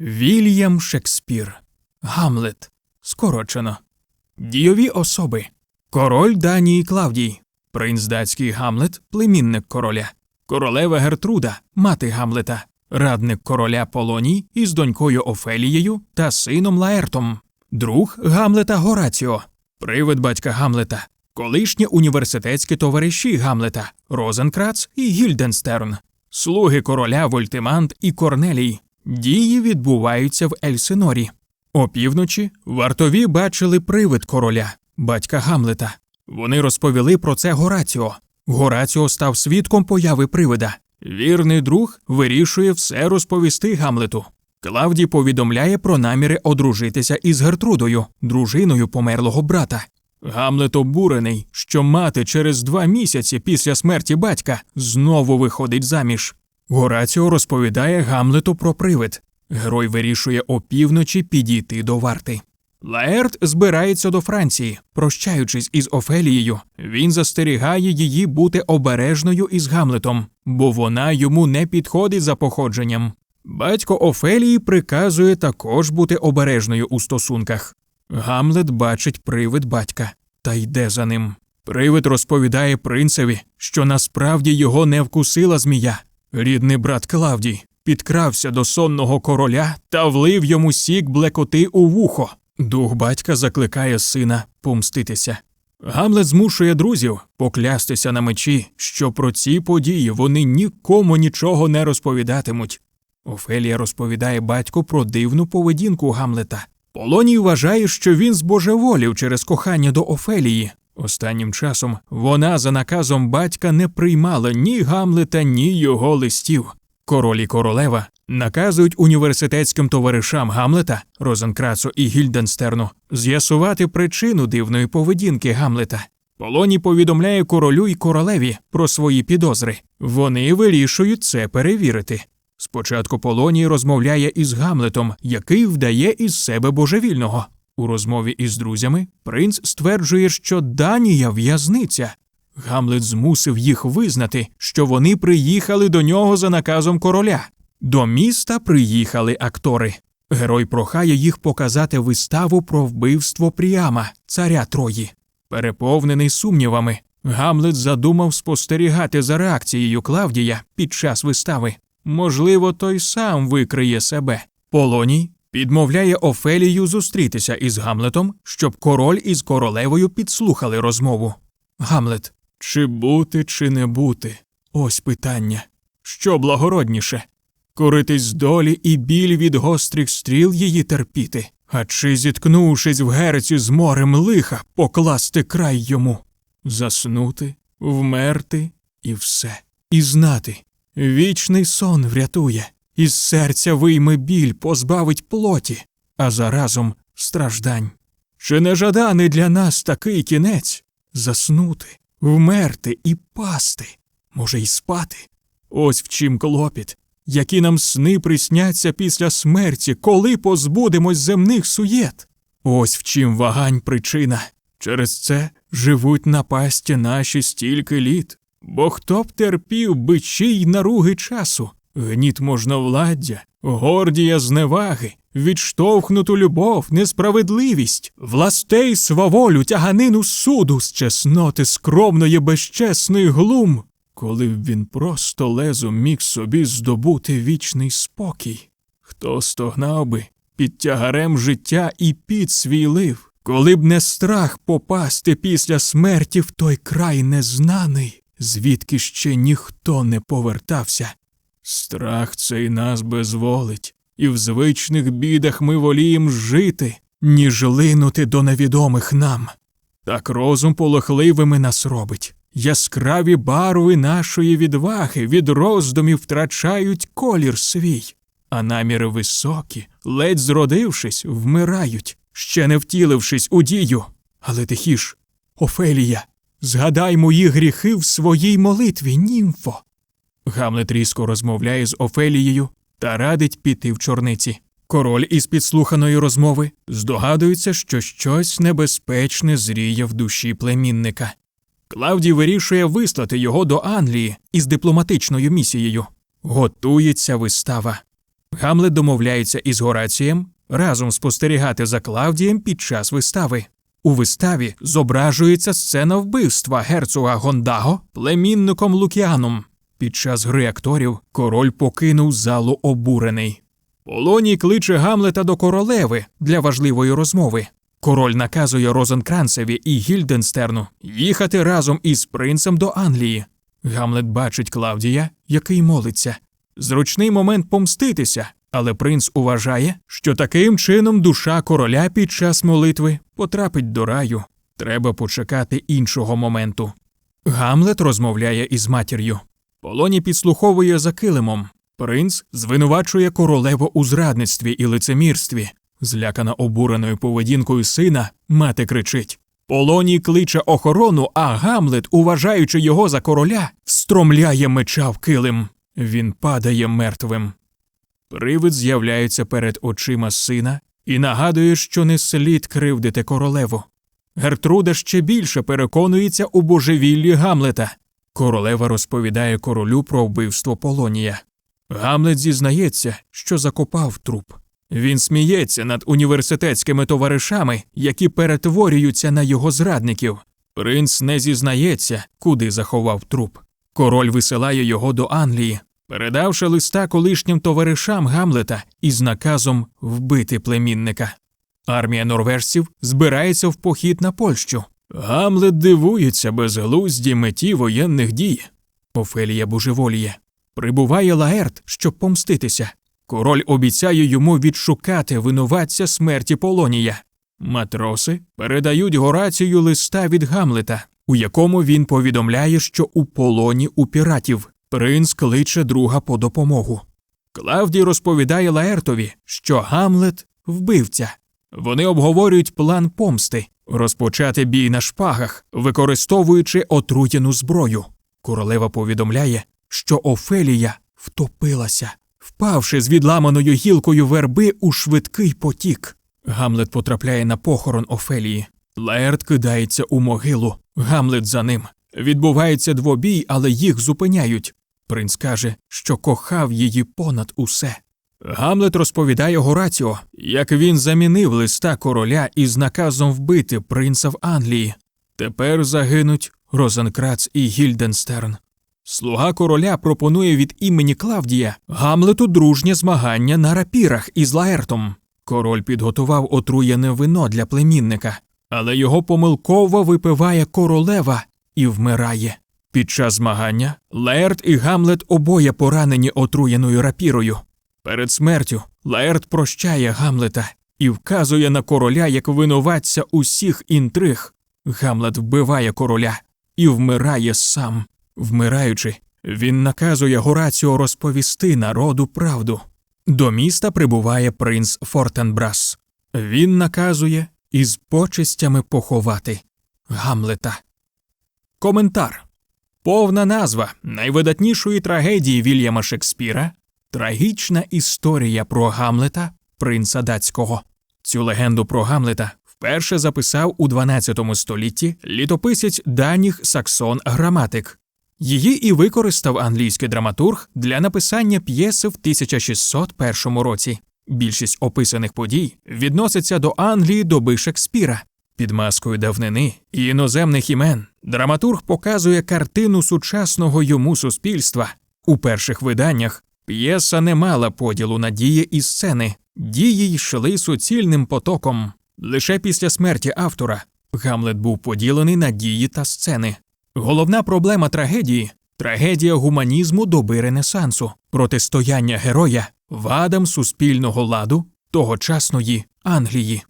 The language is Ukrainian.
Вільям Шекспір. Гамлет. Скорочено. Дійові особи. Король Данії Клавдій. Принц датський Гамлет, племінник короля. Королева Гертруда, мати Гамлета. Радник короля Полоній із донькою Офелією та сином Лаертом. Друг Гамлета Гораціо. Привид батька Гамлета. Колишні університетські товариші Гамлета Розенкрац і Гільденстерн. Слуги короля Вольтимант і Корнелій. Дії відбуваються в Ельсинорі. Опівночі вартові бачили привид короля, батька Гамлета. Вони розповіли про це Гораціо. Гораціо став свідком появи привида. Вірний друг вирішує все розповісти Гамлету. Клавдій повідомляє про наміри одружитися із Гертрудою, дружиною померлого брата. Гамлет обурений, що мати через два місяці після смерті батька знову виходить заміж. Гораціо розповідає Гамлету про привид. Герой вирішує опівночі підійти до варти. Лаерт збирається до Франції. Прощаючись із Офелією, він застерігає її бути обережною із Гамлетом, бо вона йому не підходить за походженням. Батько Офелії приказує також бути обережною у стосунках. Гамлет бачить привид батька та йде за ним. Привид розповідає принцеві, що насправді його не вкусила змія. Рідний брат Клавдій підкрався до сонного короля та влив йому сік блекоти у вухо. Дух батька закликає сина помститися. Гамлет змушує друзів поклястися на мечі, що про ці події вони нікому нічого не розповідатимуть. Офелія розповідає батьку про дивну поведінку Гамлета. Полоній вважає, що він збожеволів через кохання до Офелії. Останнім часом вона за наказом батька не приймала ні Гамлета, ні його листів. Король і королева наказують університетським товаришам Гамлета, Розенкрацу і Гільденстерну з'ясувати причину дивної поведінки Гамлета. Полоній повідомляє королю і королеві про свої підозри. Вони вирішують це перевірити. Спочатку Полоній розмовляє із Гамлетом, який вдає із себе божевільного. У розмові із друзями принц стверджує, що Данія в'язниця. Гамлет змусив їх визнати, що вони приїхали до нього за наказом короля. До міста приїхали актори. Герой прохає їх показати виставу про вбивство Пріама, царя Трої. Переповнений сумнівами, Гамлет задумав спостерігати за реакцією Клавдія під час вистави. Можливо, той сам викриє себе. Полоній підмовляє Офелію зустрітися із Гамлетом, щоб король із королевою підслухали розмову. Гамлет, чи бути, чи не бути? Ось питання. Що благородніше? Коритись з долі і біль від гострих стріл її терпіти, а чи, зіткнувшись в герці з морем лиха, покласти край йому, заснути, вмерти і все, і знати, вічний сон врятує, із серця вийме біль, позбавить плоті, а заразом страждань. Чи не жаданий для нас такий кінець заснути, вмерти і пасти, може, й спати? Ось в чим клопіт, які нам сни присняться після смерті, коли позбудемось земних суєт. Ось в чим вагань причина. Через це живуть на пасті наші стільки літ. Бо хто б терпів бичій наруги часу, гніт можновладдя, гордія зневаги, відштовхнуту любов, несправедливість, властей сваволю, тяганину суду з чесноти скромної безчесної глум, коли б він просто лезом міг собі здобути вічний спокій, хто стогнав би під тягарем життя і під свій лив, коли б не страх попасти після смерті в той край незнаний, звідки ще ніхто не повертався. Страх цей нас безволить, і в звичних бідах ми волієм жити, ніж линути до невідомих нам. Так розум полохливими нас робить. Яскраві барви нашої відваги від роздумів втрачають колір свій, а наміри високі, ледь зродившись, вмирають, ще не втілившись у дію. Але тихіш, Офелія, згадай мої гріхи в своїй молитві, німфо. Гамлет різко розмовляє з Офелією та радить піти в чорниці. Король із підслуханої розмови здогадується, що щось небезпечне зріє в душі племінника. Клавдій вирішує вислати його до Англії із дипломатичною місією. Готується вистава. Гамлет домовляється із Горацієм разом спостерігати за Клавдієм під час вистави. У виставі зображується сцена вбивства герцога Гондаго племінником Лукіаном. Під час гри акторів король покинув залу обурений. Полоній кличе Гамлета до королеви для важливої розмови. Король наказує Розенкранцеві і Гільденстерну їхати разом із принцем до Англії. Гамлет бачить Клавдія, який молиться. Зручний момент помститися, але принц уважає, що таким чином душа короля під час молитви потрапить до раю. Треба почекати іншого моменту. Гамлет розмовляє із матір'ю. Полоні підслуховує за килимом. Принц звинувачує королеву у зрадництві і лицемірстві. Злякана обуреною поведінкою сина, мати кричить. Полоній кличе охорону, а Гамлет, уважаючи його за короля, встромляє меча в килим. Він падає мертвим. Привид з'являється перед очима сина і нагадує, що не слід кривдити королеву. Гертруда ще більше переконується у божевіллі Гамлета. Королева розповідає королю про вбивство Полонія. Гамлет зізнається, що закопав труп. Він сміється над університетськими товаришами, які перетворюються на його зрадників. Принц не зізнається, куди заховав труп. Король висилає його до Англії, передавши листа колишнім товаришам Гамлета із наказом вбити племінника. Армія норвежців збирається в похід на Польщу. Гамлет дивується безглузді меті воєнних дій. Офелія божеволіє. Прибуває Лаерт, щоб помститися. Король обіцяє йому відшукати винуватця смерті Полонія. Матроси передають Горацію листа від Гамлета, у якому він повідомляє, що у полоні у піратів принц кличе друга по допомогу. Клавдій розповідає Лаертові, що Гамлет вбивця. Вони обговорюють план помсти, розпочати бій на шпагах, використовуючи отруєну зброю. Королева повідомляє, що Офелія втопилася, впавши з відламаною гілкою верби у швидкий потік. Гамлет потрапляє на похорон Офелії. Лаерт кидається у могилу. Гамлет за ним. Відбувається двобій, але їх зупиняють. Принц каже, що кохав її понад усе. Гамлет розповідає Гораціо, як він замінив листа короля із наказом вбити принца в Англії. Тепер загинуть Розенкрац і Гільденстерн. Слуга короля пропонує від імені Клавдія Гамлету дружнє змагання на рапірах із Лаертом. Король підготував отруєне вино для племінника, але його помилково випиває королева і вмирає. Під час змагання Лаерт і Гамлет обоє поранені отруєною рапірою. Перед смертю Лаерт прощає Гамлета і вказує на короля як винуватця усіх інтриг. Гамлет вбиває короля і вмирає сам. Вмираючи, він наказує Гораціо розповісти народу правду. До міста прибуває принц Фортенбрас. Він наказує із почестями поховати Гамлета. Коментар Повна назва найвидатнішої трагедії Вільяма Шекспіра Трагічна історія про Гамлета, принца датського. Цю легенду про Гамлета вперше записав у 12 столітті літописець даніх Саксон Граматик. Її і використав англійський драматург для написання п'єси в 1601 році. Більшість описаних подій відноситься до Англії доби Шекспіра. Під маскою давнини і іноземних імен драматург показує картину сучасного йому суспільства. У перших виданнях п'єса не мала поділу на дії і сцени, дії йшли суцільним потоком. Лише після смерті автора Гамлет був поділений на дії та сцени. Головна проблема трагедії трагедія гуманізму доби Ренесансу, протистояння героя вадам суспільного ладу тогочасної Англії.